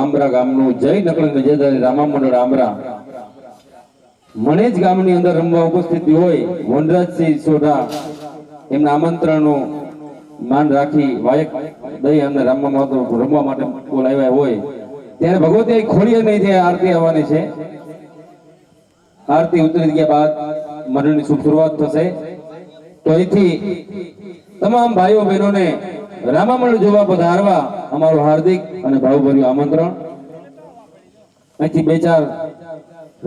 આંબરા ગામનું જય નકળંગ રામા મંડળ આમરા. મણેજ ગામની અંદર રમવા ઉપસ્થિતિ હોય વનરાજસિંહ સોઢા. એમના આમંત્રણનું માન રાખી વાયક દઈ અમને રમવા માટે રમવા માટે બોલાવ્યા હોય. ત્યારે ભગવતી ખોડીએ નહીં ત્યાં આરતી આવવાની છે. આરતી ઉતરી ગયા બાદ મંડળની શુભ શરૂઆત થશે. તો અહીંથી તમામ ભાઈઓ બહેનોને રામા મંડળ જોવા પધારવા અમારું હાર્દિક અને ભાવભર્યું આમંત્રણ. અહીંથી બે ચાર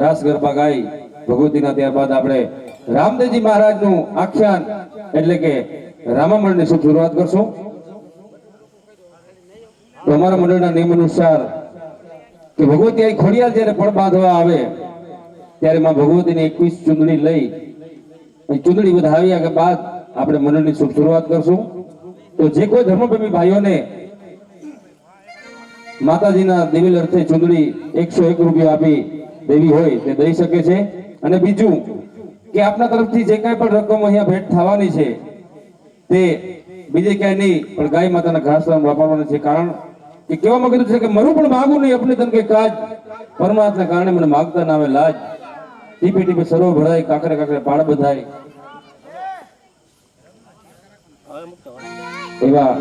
રાસ ગરબા ગાઈ ભગવતીના ત્યારબાદ આપણે રામદેવજી મહારાજનું આખ્યાન એટલે કે રામા મંડળની શુભ શરૂઆત કરશું. તો અમારા મંડળના નિયમ અનુસાર કે ભગવતી અહીં ખોડિયાર જ્યારે પણ બાંધવા આવે, ત્યારે માં ભગવતીની એકવીસ ચૂંદડી લઈ ચૂંદડી વધાવ્યા કે બાદ આપણે મંડળની શુભ શરૂઆત કરશું. તો જે કોઈ ધર્મપ્રેમી ભાઈઓને માતાજીના દેવીલ અર્થે ચૂંદડી એકસો એક રૂપિયા આપી દેવી હોય તે દઈ શકે છે. અને બીજું કે આપના તરફથી જે કાંઈ પણ રકમ અહીંયા ભેટ થવાની છે તે બીજે ક્યાંય નહીં, પણ ગાય માતાના ઘાસ વાપરવાનું છે. કારણ કે કહેવામાં કીધું છે કે મરું પણ માગું નહીં, અપને તન કાજ પરમાત્મા કારણે મને માગતા ના આવે, લાજ. ટીપે ટીપે સરો ભરાય, કાકરે કાકરે પાડ બધાય. એવા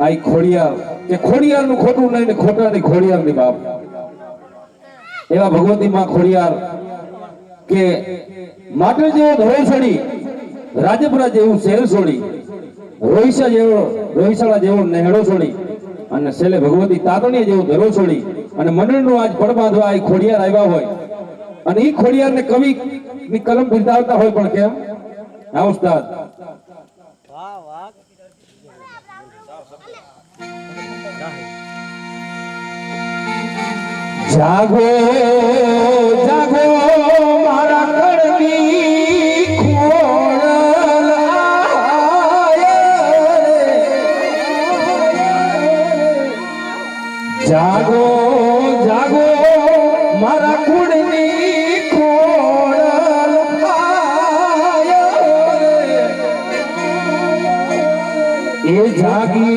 આઈ ખોડિયાર. એ ખોડિયાર નું ખોટું નહીં ને ખોટા ની ખોડિયાર ની બાપ. એવા ભગવતી માં ખોડિયાર કે માટે જેવો ધરો છોડી રાજપુરા જેવું શહેર છોડી રોહિસા જેવો, રોહિસાળા જેવો નેહડો છોડી અને છેલ્લે ભગવતી તાતણીએ જેવો ધરો છોડી અને મંડળનું આજ પડ બાંધવા આ ખોડિયાર આવ્યા હોય. અને એ ખોડિયારને કવિ ની કલમ બિરદાવતા હોય પણ કેમ? હા, ઉસ્તાદ. જાગો જાગો મારા કડવી ખોડલ જાગો જાગો મારા કુળની ખોડલ એ જાગીને